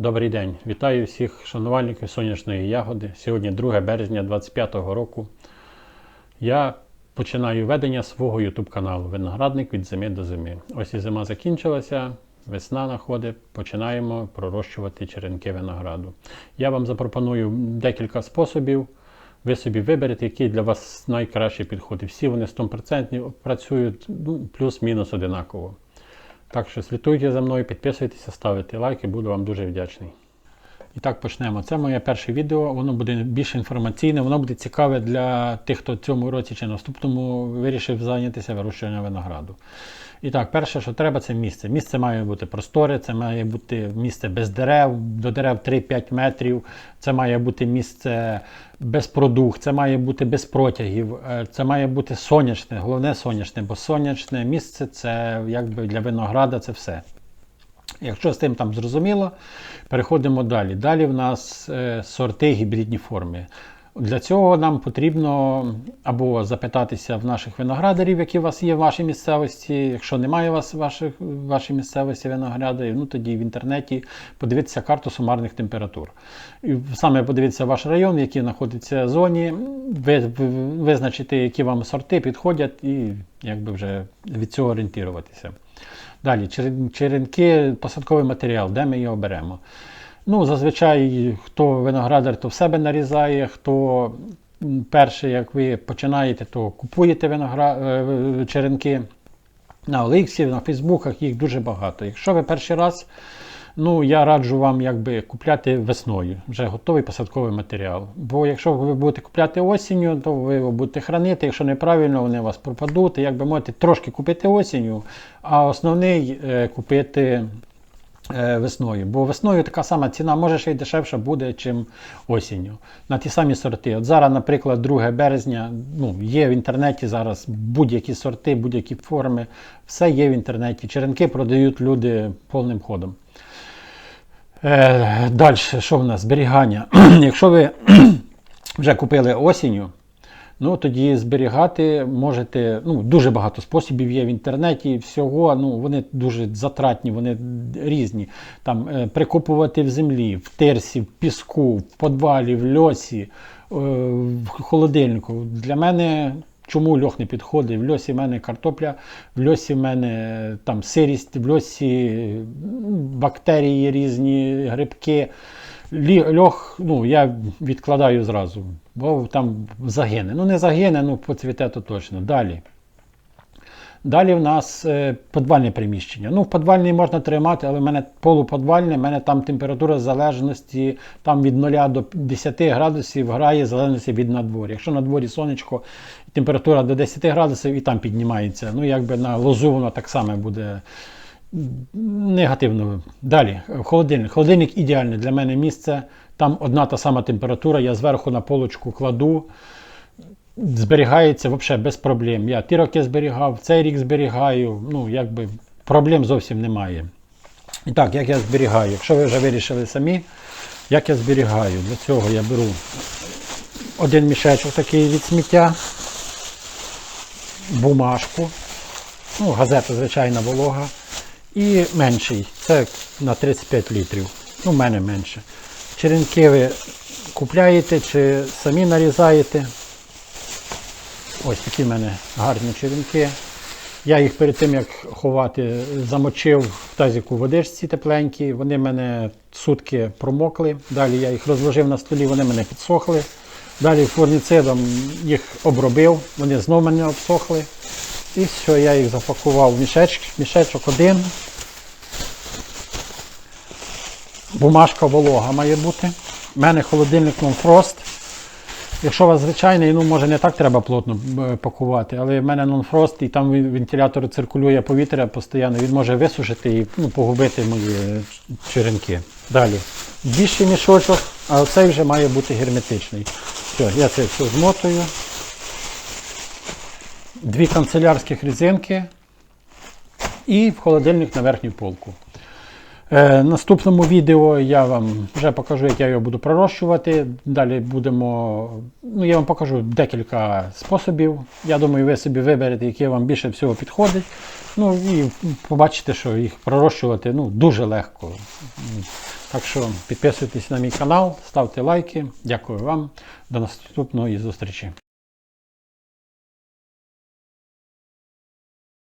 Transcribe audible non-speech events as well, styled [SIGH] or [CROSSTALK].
Добрий день, вітаю всіх шанувальників сонячної ягоди. Сьогодні 2 березня 2025 року. Я починаю ведення свого YouTube каналу Виноградник від зими до зими. Ось і зима закінчилася, весна находить, починаємо пророщувати черенки винограду. Я вам запропоную декілька способів. Ви собі виберете, який для вас найкраще підходить. Всі вони 100% працюють ну, плюс-мінус одинаково. Так що слідкуйте за мною, підписуйтеся, ставите лайки, буду вам дуже вдячний. І так почнемо. Це моє перше відео, воно буде більш інформаційне, воно буде цікаве для тих, хто в цьому році чи наступному вирішив зайнятися вирощуванням винограду. І так, перше, що треба, це місце. Місце має бути просторе, це має бути місце без дерев, до дерев 3-5 метрів, це має бути місце без продуг, це має бути без протягів, е, це має бути сонячне, головне сонячне, бо сонячне місце це якби для винограда це все. Якщо з тим там зрозуміло, переходимо далі. Далі в нас е, сорти гібридні форми. Для цього нам потрібно або запитатися в наших виноградарів, які у вас є в вашій місцевості. Якщо немає у вас в вашій місцевості виноградарів, ну тоді в інтернеті подивитися карту сумарних температур. І саме подивитися ваш район, який знаходиться в зоні, ви, ви- визначити, які вам сорти підходять, і якби вже від цього орієнтуватися. Далі, черенки, посадковий матеріал, де ми його беремо. Ну, зазвичай, хто виноградар, то в себе нарізає, хто м, перше, як ви починаєте, то купуєте виногра... е, черенки. На Оликсі, на Фейсбуках їх дуже багато. Якщо ви перший раз, ну я раджу вам якби купляти весною, вже готовий посадковий матеріал. Бо якщо ви будете купляти осінню, то ви його будете хранити. Якщо неправильно, вони у вас пропадуть. І, Як можете трошки купити осінню, а основний е, купити весною. Бо весною така сама ціна, може ще й дешевша буде, чим осінню. На ті самі сорти. От зараз, наприклад, 2 березня, ну, є в інтернеті зараз будь-які сорти, будь-які форми, все є в інтернеті. Черенки продають люди повним ходом. Е, далі, що в нас? Зберігання. [CLEARS THROAT] Якщо ви [CLEARS THROAT] вже купили осінню, Ну, тоді зберігати можете, ну, дуже багато способів є в інтернеті, всього, ну, вони дуже затратні, вони різні. Там е, прикопувати в землі, в терсі, в піску, в подвалі, в льосі, е, в холодильнику. Для мене чому льох не підходить? В льосі в мене картопля, в льосі в мене там сирість, в льосі бактерії різні, грибки. Льох, ну, я відкладаю зразу, бо там загине. Ну, не загине, ну поцвіте то точно. Далі. Далі в нас е, підвальне приміщення. Ну, в підвальній можна тримати, але в мене полуподвальне, в мене там температура залежності там від 0 до 10 градусів грає в залежності від надворі. Якщо на дворі сонечко, температура до 10 градусів і там піднімається. Ну, якби на лозу воно так само буде негативно. Далі, холодильник. Холодильник ідеальне для мене місце. Там одна та сама температура, я зверху на полочку кладу. Зберігається взагалі без проблем. Я ті роки зберігав, цей рік зберігаю. Ну, якби проблем зовсім немає. І так, як я зберігаю? Якщо ви вже вирішили самі, як я зберігаю? Для цього я беру один мішечок такий від сміття, бумажку, ну, газета звичайна волога. І менший, це на 35 літрів. Ну, в мене менше. Черенки ви купляєте чи самі нарізаєте. Ось такі в мене гарні черенки. Я їх перед тим, як ховати, замочив в тазіку водичці тепленькій. Вони мене сутки промокли. Далі я їх розложив на столі, вони мене підсохли. Далі фурніцидом їх обробив, вони знову в мене обсохли. І все, я їх запакував в мішечок, мішечок один. Бумажка волога має бути. У мене холодильник Non-Frost. Якщо у вас звичайний, ну може не так треба плотно е, пакувати, але в мене non-frost і там вентилятор циркулює повітря постійно, він може висушити і ну, погубити мої е, черенки. Далі. Більший мішочок, а цей вже має бути герметичний. Все, я це все змотую. Дві канцелярських резинки і в холодильник на верхню полку. Е, наступному відео я вам вже покажу, як я його буду пророщувати. Далі будемо. Ну, я вам покажу декілька способів. Я думаю, ви собі виберете, який вам більше всього підходить. Ну і побачите, що їх пророщувати ну, дуже легко. Так що підписуйтесь на мій канал, ставте лайки. Дякую вам. До наступної зустрічі.